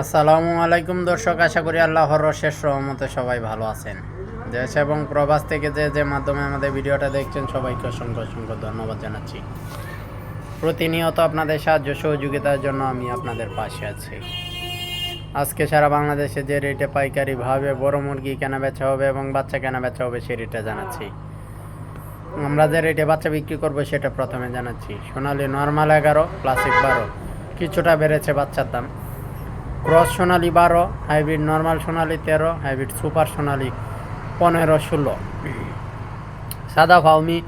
আসসালামু আলাইকুম দর্শক, আশা করি আল্লাহর শেষ রহমতে সবাই ভালো আছেন। দেশ এবং প্রবাস থেকে যে যে মাধ্যমে আমাদের ভিডিওটা দেখছেন, সবাইকে অসংখ্য অসংখ্য ধন্যবাদ জানাচ্ছি। প্রতিনিয়ত আপনাদের সাহায্য, সহযোগিতার জন্য আমি আপনাদের পাশে আছি। আজকে সারা বাংলাদেশে যে রেটে পাইকারিভাবে বড় মুরগি কেনা বেচা হবে এবং বাচ্চা কেনা বেচা হবে, সে রেটে জানাচ্ছি। আমরা যে রেটে বাচ্চা বিক্রি করব, সেটা প্রথমে জানাচ্ছি। সোনালি নর্মাল এগারো, ক্লাসিক বারো, কিছুটা বেড়েছে বাচ্চার দাম। ক্রস সোনালি বারো, হাইব্রিড নর্মাল সোনালি তেরো, হাইব্রিড সুপার সোনালি পনেরো, ষোলো। সাদা ফাউমি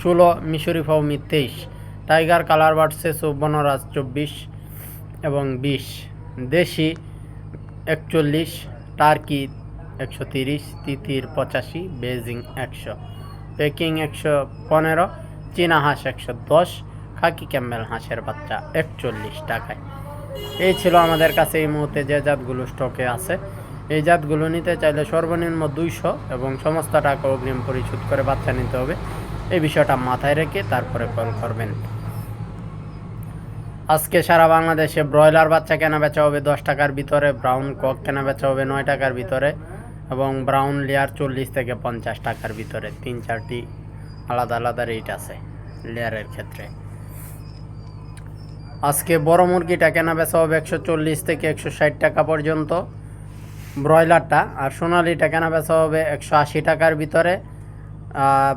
ষোলো, মিশরি ফাউমি তেইশ। টাইগার কালার বাড়ছে বনরাজ চব্বিশ এবং বিশ। দেশি একচল্লিশ, টার্কি একশো তিরিশ, তিতির পঁচাশি, বেজিং একশো। পেকিং একশো পনেরো, চীনা হাঁস একশো দশ, খাকি ক্যাম্বেল হাঁসের বাচ্চা একচল্লিশ টাকায়। এই ছিল আমাদের কাছে এই মুহূর্তে যে জাতগুলো স্টকে আছে। এই জাতগুলো নিতে চাইলে সর্বনিম্ন দুইশো এবং সমস্ত টাকা অগ্রিম পরিশোধ করে বাচ্চা নিতে হবে। এই বিষয়টা মাথায় রেখে তারপরে কল করবেন। আজকে সারা বাংলাদেশে ব্রয়লার বাচ্চা কেনা বেচা হবে দশ টাকার ভিতরে ব্রাউন কক কেনা বেচা হবে নয় টাকার ভিতরে এবং ব্রাউন লেয়ার চল্লিশ থেকে পঞ্চাশ টাকার ভিতরে। তিন চারটি আলাদা আলাদা রেট আছে লেয়ারের ক্ষেত্রে। আজকে বড় মুরগিটা কেনা বেচা হবে একশো চল্লিশ থেকে একশো ষাট টাকা পর্যন্ত। ব্রয়লারটা আর সোনালিটা কেনা বেচা হবে একশো আশি টাকার ভিতরে।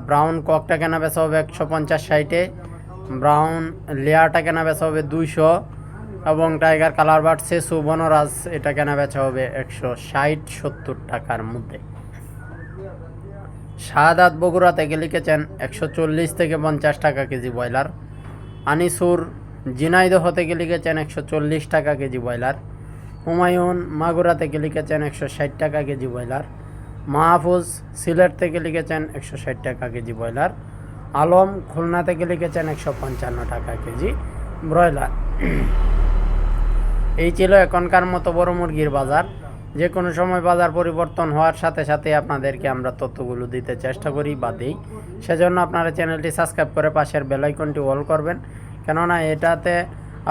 ব্রাউন ককটা কেনা বেচা হবে একশো পঞ্চাশ ষাটে। ব্রাউন লেয়ারটা কেনা বেচা হবে দুইশো। এবং টাইগার কালার বার্ড সেসু বনরাজ এটা কেনা বেচা হবে একশো ষাট সত্তর টাকার মধ্যে। শাহাদাত বগুড়া থেকে লিখেছেন একশো চল্লিশ থেকে পঞ্চাশ টাকা কেজি ব্রয়লার। আনিসুর জিনাইদহ থেকে লিখেছেন একশো চল্লিশ টাকা কেজি ব্রয়লার, হুমায়ুন মাগুরা থেকে লিখেছেন একশো ষাট টাকা কেজি ব্রয়লার, মাহফুজ সিলেট থেকে লিখেছেন একশো ষাট টাকা কেজি ব্রয়লার, আলম খুলনা থেকে লিখেছেন একশো পঞ্চান্ন টাকা কেজি ব্রয়লার। এই ছিল এখনকার মতো বড় মুরগির বাজার। যে কোনো সময় বাজার পরিবর্তন হওয়ার সাথে সাথে আপনাদেরকে আমরা তথ্যগুলো দিতে চেষ্টা করি বা দিই। সেজন্য আপনারা চ্যানেলটি সাবস্ক্রাইব করে পাশের বেলাইকনটি অল করবেন। কেননা এটাতে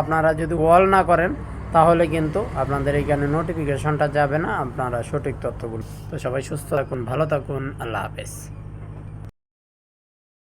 আপনারা যদি অল না করেন, তাহলে কিন্তু আপনাদের এখানে নোটিফিকেশনটা যাবে না, আপনারা সঠিক তথ্যগুলো। তো সবাই সুস্থ থাকুন, ভালো থাকুন, আল্লাহ হাফেজ।